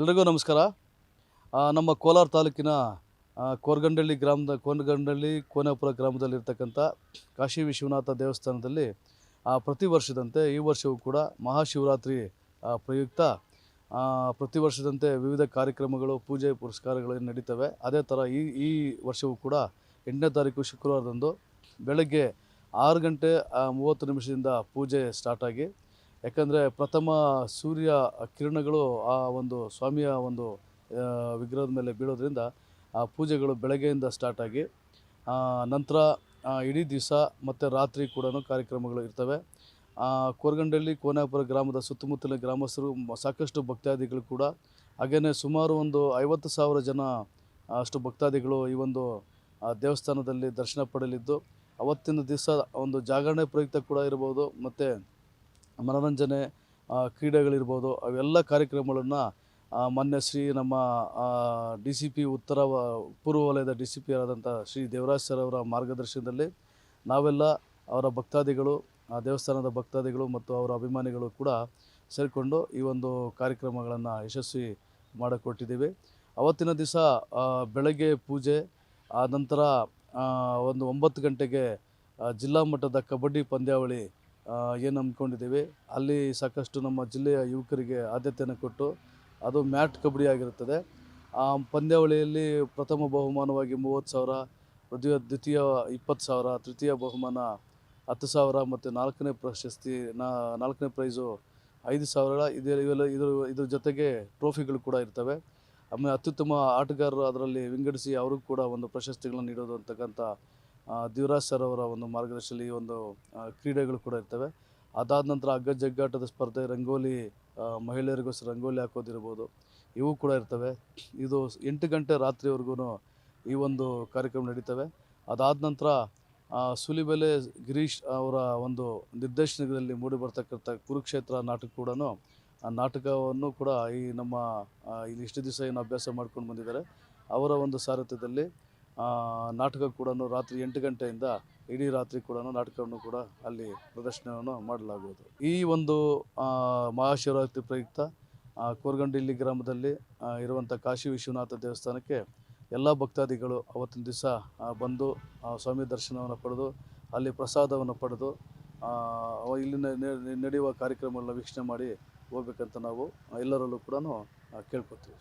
ಎಲ್ರಿಗೂ ನಮಸ್ಕಾರ. ನಮ್ಮ ಕೋಲಾರ ತಾಲೂಕಿನ ಕೋರ್ಗಂಡಳ್ಳಿ ಗ್ರಾಮದ ಕೋನಗಂಡಳ್ಳಿ ಕೋನಾಪುರ ಗ್ರಾಮದಲ್ಲಿರ್ತಕ್ಕಂಥ ಕಾಶಿ ವಿಶ್ವನಾಥ ದೇವಸ್ಥಾನದಲ್ಲಿ ಪ್ರತಿ ವರ್ಷದಂತೆ ಈ ವರ್ಷವೂ ಕೂಡ ಮಹಾಶಿವರಾತ್ರಿ ಪ್ರಯುಕ್ತ ಪ್ರತಿ ವರ್ಷದಂತೆ ವಿವಿಧ ಕಾರ್ಯಕ್ರಮಗಳು, ಪೂಜೆ ಪುರಸ್ಕಾರಗಳು ನಡೀತವೆ. ಅದೇ ಥರ ಈ ಈ ವರ್ಷವೂ ಕೂಡ ಎಂಟನೇ ತಾರೀಕು ಶುಕ್ರವಾರದಂದು ಬೆಳಗ್ಗೆ ಆರು ಗಂಟೆ ಮೂವತ್ತು ನಿಮಿಷದಿಂದ ಪೂಜೆ ಸ್ಟಾರ್ಟ್ ಆಗಿ ಯಾಕಂದರೆ ಪ್ರಥಮ ಸೂರ್ಯ ಕಿರಣಗಳು ಆ ಒಂದು ಸ್ವಾಮಿಯ ಒಂದು ವಿಗ್ರಹದ ಮೇಲೆ ಬೀಳೋದ್ರಿಂದ ಆ ಪೂಜೆಗಳು ಬೆಳಗ್ಗೆಯಿಂದ ಸ್ಟಾರ್ಟ್ ಆಗಿ ಆ, ನಂತರ ಇಡೀ ದಿವಸ ಮತ್ತು ರಾತ್ರಿ ಕೂಡ ಕಾರ್ಯಕ್ರಮಗಳು ಇರ್ತವೆ. ಕೋರಗಂಡಳ್ಳಿ ಕೋನಾಪುರ ಗ್ರಾಮದ ಸುತ್ತಮುತ್ತಲಿನ ಗ್ರಾಮಸ್ಥರು ಸಾಕಷ್ಟು ಭಕ್ತಾದಿಗಳು ಕೂಡ ಹಾಗೆಯೇ ಸುಮಾರು ಒಂದು ಐವತ್ತು ಸಾವಿರ ಜನ ಅಷ್ಟು ಭಕ್ತಾದಿಗಳು ಈ ಒಂದು ದೇವಸ್ಥಾನದಲ್ಲಿ ದರ್ಶನ ಪಡೆಯಲಿದ್ದು ಅವತ್ತಿನ ದಿವಸ ಒಂದು ಜಾಗರಣೆ ಪ್ರಯುಕ್ತ ಕೂಡ ಇರ್ಬೋದು ಮತ್ತು ಮನೋರಂಜನೆ ಕ್ರೀಡೆಗಳಿರ್ಬೋದು, ಅವೆಲ್ಲ ಕಾರ್ಯಕ್ರಮಗಳನ್ನು ಮೊನ್ನೆ ಶ್ರೀ ನಮ್ಮ ಡಿ ಸಿ ಪಿ ಉತ್ತರ ಪೂರ್ವ ವಲಯದ ಡಿ ಸಿ ಪಿ ಆದಂಥ ಶ್ರೀ ದೇವರಾಜ್ ಸರ್ ಅವರ ಮಾರ್ಗದರ್ಶನದಲ್ಲಿ ನಾವೆಲ್ಲ ಅವರ ಭಕ್ತಾದಿಗಳು, ಆ, ದೇವಸ್ಥಾನದ ಭಕ್ತಾದಿಗಳು ಮತ್ತು ಅವರ ಅಭಿಮಾನಿಗಳು ಕೂಡ ಸೇರಿಕೊಂಡು ಈ ಒಂದು ಕಾರ್ಯಕ್ರಮಗಳನ್ನು ಯಶಸ್ವಿ ಮಾಡಿಕೊಟ್ಟಿದ್ದೀವಿ. ಅವತ್ತಿನ ದಿವಸ ಬೆಳಗ್ಗೆ ಪೂಜೆ, ಆ, ನಂತರ ಒಂದು ಒಂಬತ್ತು ಗಂಟೆಗೆ ಜಿಲ್ಲಾ ಮಟ್ಟದ ಕಬಡ್ಡಿ ಪಂದ್ಯಾವಳಿ ಏನು ಹಮ್ಮಿಕೊಂಡಿದ್ದೀವಿ ಅಲ್ಲಿ ಸಾಕಷ್ಟು ನಮ್ಮ ಜಿಲ್ಲೆಯ ಯುವಕರಿಗೆ ಆದ್ಯತೆಯನ್ನು ಕೊಟ್ಟು ಅದು ಮ್ಯಾಟ್ ಕಬಡ್ಡಿ ಆಗಿರುತ್ತದೆ. ಆ, ಪಂದ್ಯಾವಳಿಯಲ್ಲಿ ಪ್ರಥಮ ಬಹುಮಾನವಾಗಿ ಮೂವತ್ತು ಸಾವಿರ, ದ್ವಿತೀಯ ದ್ವಿತೀಯ ಇಪ್ಪತ್ತು ಸಾವಿರ, ತೃತೀಯ ಬಹುಮಾನ ಹತ್ತು ಸಾವಿರ ಮತ್ತು ನಾಲ್ಕನೇ ಪ್ರಶಸ್ತಿ ನಾಲ್ಕನೇ ಪ್ರೈಸು ಐದು ಸಾವಿರ. ಇದೆ ಇವೆಲ್ಲ ಇದ್ರ ಇದ್ರ ಜೊತೆಗೆ ಟ್ರೋಫಿಗಳು ಕೂಡ ಇರ್ತವೆ. ಆಮೇಲೆ ಅತ್ಯುತ್ತಮ ಆಟಗಾರರು ಅದರಲ್ಲಿ ವಿಂಗಡಿಸಿ ಅವ್ರಿಗೂ ಕೂಡ ಒಂದು ಪ್ರಶಸ್ತಿಗಳನ್ನು ನೀಡೋದು ಅಂತಕ್ಕಂಥ ದಿವರಾಜ್ ಸರ್ ಅವರ ಒಂದು ಮಾರ್ಗದರ್ಶನದಲ್ಲಿ ಈ ಒಂದು ಕ್ರೀಡೆಗಳು ಕೂಡ ಇರ್ತವೆ. ಅದಾದ ನಂತರ ಅಗ್ಗ ಜಗ್ಗಾಟದ ಸ್ಪರ್ಧೆ, ರಂಗೋಲಿ ಮಹಿಳೆಯರಿಗೂ ಮಹಿಳೆಯರಿಗೋಸ್ಕರ ರಂಗೋಲಿ ಹಾಕೋದಿರ್ಬೋದು ಇವು ಕೂಡ ಇರ್ತವೆ. ಇದು ಎಂಟು ಗಂಟೆ ರಾತ್ರಿವರೆಗೂ ಈ ಒಂದು ಕಾರ್ಯಕ್ರಮ ನಡೀತವೆ. ಅದಾದ ನಂತರ ಸುಲಿಬೆಲೆ ಗಿರೀಶ್ ಅವರ ಒಂದು ನಿರ್ದೇಶನದಲ್ಲಿ ಮೂಡಿ ಬರ್ತಕ್ಕಂಥ ಕುರುಕ್ಷೇತ್ರ ನಾಟಕ ಕೂಡ ನಾಟಕವನ್ನು ಕೂಡ ಈ ನಮ್ಮ ಇಲ್ಲಿ ಇಷ್ಟು ದಿವಸ ಏನು ಅಭ್ಯಾಸ ಮಾಡ್ಕೊಂಡು ಬಂದಿದ್ದಾರೆ. ಅವರ ಒಂದು ಸಾರಥ್ಯದಲ್ಲಿ ನಾಟಕ ಕೂಡ ರಾತ್ರಿ ಎಂಟು ಗಂಟೆಯಿಂದ ಇಡೀ ರಾತ್ರಿ ಕೂಡ ನಾಟಕವನ್ನು ಕೂಡ ಅಲ್ಲಿ ಪ್ರದರ್ಶನವನ್ನು ಮಾಡಲಾಗುವುದು. ಈ ಒಂದು ಮಹಾಶಿವರಾತ್ರಿ ಪ್ರಯುಕ್ತ ಕೋರ್ಗಂಡಿಲ್ಲಿ ಗ್ರಾಮದಲ್ಲಿ ಇರುವಂಥ ಕಾಶಿ ವಿಶ್ವನಾಥ ದೇವಸ್ಥಾನಕ್ಕೆ ಎಲ್ಲ ಭಕ್ತಾದಿಗಳು ಅವತ್ತಿನ ದಿವಸ ಬಂದು ಸ್ವಾಮಿ ದರ್ಶನವನ್ನು ಪಡೆದು, ಅಲ್ಲಿ ಪ್ರಸಾದವನ್ನು ಪಡೆದು ಇಲ್ಲಿನ ನಡೆಯುವ ಕಾರ್ಯಕ್ರಮಗಳನ್ನ ವೀಕ್ಷಣೆ ಮಾಡಿ ಹೋಗ್ಬೇಕಂತ ನಾವು ಎಲ್ಲರಲ್ಲೂ ಕೂಡ ಕೇಳ್ಕೊತೀವಿ.